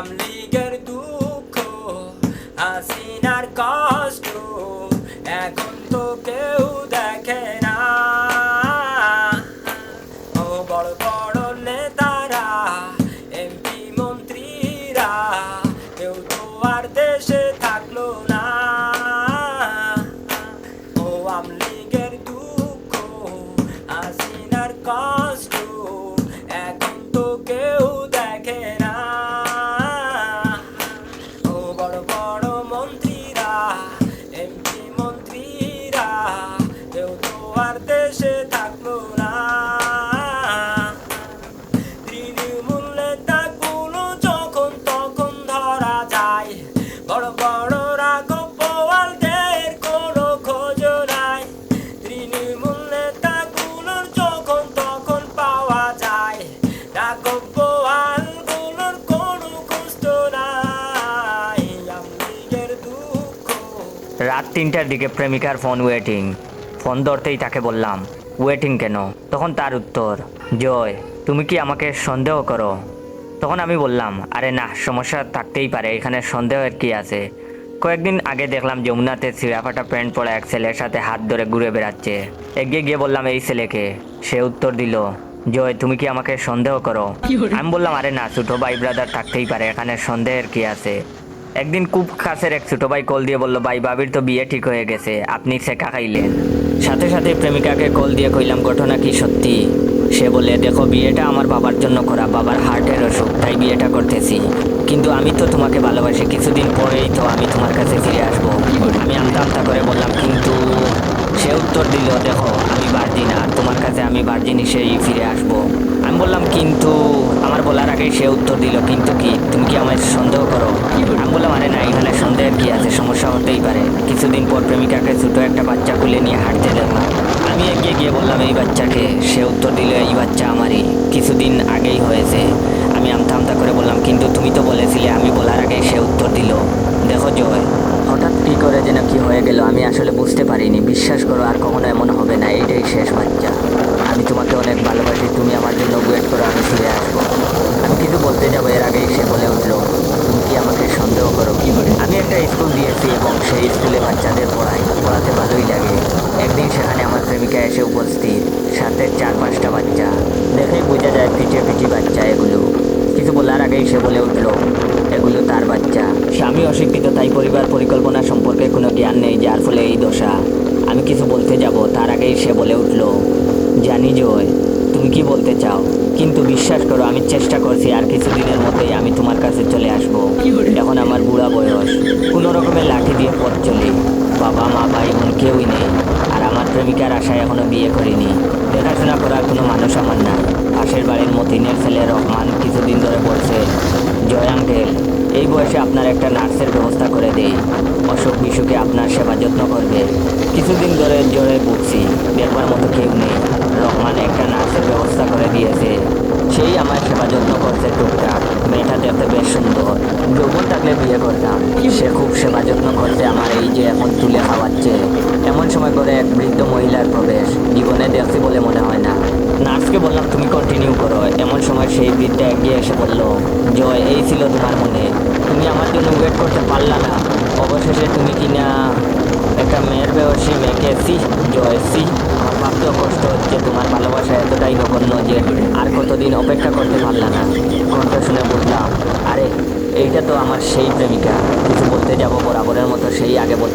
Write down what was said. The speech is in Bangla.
আমলিগের দুঃখ, হাসিনার কষ্ট, এখন তো কেউ দেখে না। ও বড় বড় নেতারা, এমপি মন্ত্রীরা, কেউ তো আর দেশে থাকল না। ও আমলিগের আর দেশে থাকল না। তৃণমূল নেতাগুলো যখন, তখন ধরা যায়। বড় বড় কোনো তখন পাওয়া যায়। দুঃখ রাত তিনটার দিকে প্রেমিকার ফোন ওয়েটিং ফোন ধরতেই তাকে বললাম ওয়েটিং কেন? তখন তার উত্তর জয় তুমি কি আমাকে সন্দেহ করো? তখন আমি বললাম আরে না সমস্যা থাকতেই পারে এখানে সন্দেহের কি আছে? কয়েকদিন আগে দেখলাম যমুনাতে সিরাফাটা প্যান্ট পরা এক ছেলের সাথে হাত ধরে ঘুরে বেড়াচ্ছে। এগিয়ে গিয়ে বললাম এই ছেলেকে? সে উত্তর দিল জয় তুমি কি আমাকে সন্দেহ করো? আমি বললাম আরে না ছোট ভাই ব্রাদার থাকতেই পারে এখানে সন্দেহের কি আছে? একদিন খুব কাছের এক ছোট ভাই কল দিয়ে বলল, ভাই, বাবির তো বিয়ে ঠিক হয়ে গেছে, আপনি সেকা খাইলেন। সাথে সাথে প্রেমিকাকে কল দিয়ে কইলাম, ঘটনা কি সত্যি? সে বলে দেখো, বিয়েটা আমার বাবার জন্য করা বাবার হার্টের অসুখ, তাই বিয়েটা করতেছি। কিন্তু আমি তো তোমাকে ভালোবাসি, কিছুদিন পরেই তো আমি তোমার কাছে ফিরে আসব। আমি আমতা আমতা করে বললাম, কিন্তু সে উত্তর দিল, দেখো, আমি বার্জিন আর তোমার কাছে আমি বার্জিন হিসেবেই ফিরে আসব। আমি বললাম, কিন্তু আমার বলার আগেই সে উত্তর দিল, কিন্তু কি? তুমি কি আমায় সন্দেহ করো? আমি বললাম আরে না এখানে সন্দেহের কি আছে সমস্যা হতেই পারে। কিছুদিন পর প্রেমিকাকে ছোট একটা বাচ্চা খুলে নিয়ে হাঁটতে দেখলাম। আমি এগিয়ে গিয়ে বললাম, এই বাচ্চাকে। সে উত্তর দিল, এই বাচ্চা আমারই। কিছুদিন আগেই হয়েছে। আমি আমতা আমতা করে বললাম, কিন্তু তুমি তো বলেছিলে, আমি বলার আগেই সে উত্তর দিল। দেখো, জয়। হঠাৎ কী করে যেন কি হয়ে গেল, আমি আসলে বুঝতে পারিনি। বিশ্বাস করো, আর কখনো এমন হবে না। এইটাই শেষ বাচ্চা। আমি তোমাকে অনেক ভালোবাসি। তুমি আমার জন্য ওয়েট করো, আমি ফিরে আসব। আমি কিছু বলতে যাব, এর আগেই সে বলে উঠল, তুমি কি আমাকে সন্দেহ করো? কি করে আমি একটা স্কুল এবং সেই স্কুলে বাচ্চাদের পড়াই পড়াতে ভালোই লাগে। একদিন সেখানে আমার প্রেমিকা এসে উপস্থিত। সাথে চার পাঁচটা বাচ্চা। দেখেই বোঝা যায় পিঠে পিঠি বাচ্চা এগুলো। কিছু বলার আগেই সে বলে উঠল এগুলো তার বাচ্চা। স্বামী অশিক্ষিত তাই পরিবার পরিকল্পনা সম্পর্কে কোনো জ্ঞান নেই যার ফলে এই দশা। আমি কিছু বলতে যাব। তার আগেই সে বলে উঠল জানি জয় তুমি কি বলতে চাও? কিন্তু বিশ্বাস করো আমি চেষ্টা করছি আর কিছুদিনের মধ্যেই আমি তোমার কাছে চলে আসব। এখন আমার বুড়া বয়স। কোনো রকমের লাঠি দিয়ে পথ চলি বাবা মা ভাই বোন কেউই নেই আর আমার প্রেমিকার আশায় এখনও বিয়ে করিনি। দেখাশোনা করার কোনো মানুষ আমার না পাশের বাড়ির মতিনের ছেলে রহমান কিছুদিন ধরে বলছে, জয় আঙ্কেল, এই বয়সে আপনার একটা নার্সের ব্যবস্থা করে দেই। অসুখ বিসুখে আপনার সেবা যত্ন করবে। কিছুদিন ধরে জ্বরে ভুগছি, দেখবার মতো কেউ নেই। রহমান একটা নার্সের ব্যবস্থা করে দিয়েছে। সেই আমার সেবা যত্ন করছে টুকটাক মেয়েটা দেখতে বেশ সুন্দর। যৌবন থাকলে বিয়ে করতাম। সে খুব সেবা যত্ন করছে আমার এই যে এখন তুলে খাওয়াচ্ছে। এমন সময় করে এক বৃদ্ধ মহিলার প্রবেশ। জীবনে দেখছি বলে মনে হয় না। নার্সকে বললাম, তুমি কন্টিনিউ করো। এমন সময় সেই বৃদ্ধা এগিয়ে এসে বলল, জয়, এই ছিল তোমার মনে। তুমি আমার জন্য ওয়েট করতে পারলা না। অবশেষে তুমি কি না একটা মেয়ের বয়সী মেয়েকে এসি জয় এসি আমার ভাবতেও কষ্ট হচ্ছে, তোমার ভালোবাসা এতটাই নগণ্য যে আর কতদিন অপেক্ষা করতে পারলাম না। কণ্ঠ শুনে বুঝলাম। আরে, এইটা তো আমার সেই প্রেমিকা। কিছু বলতে যাব বরাবরের মতো সেই আগে বল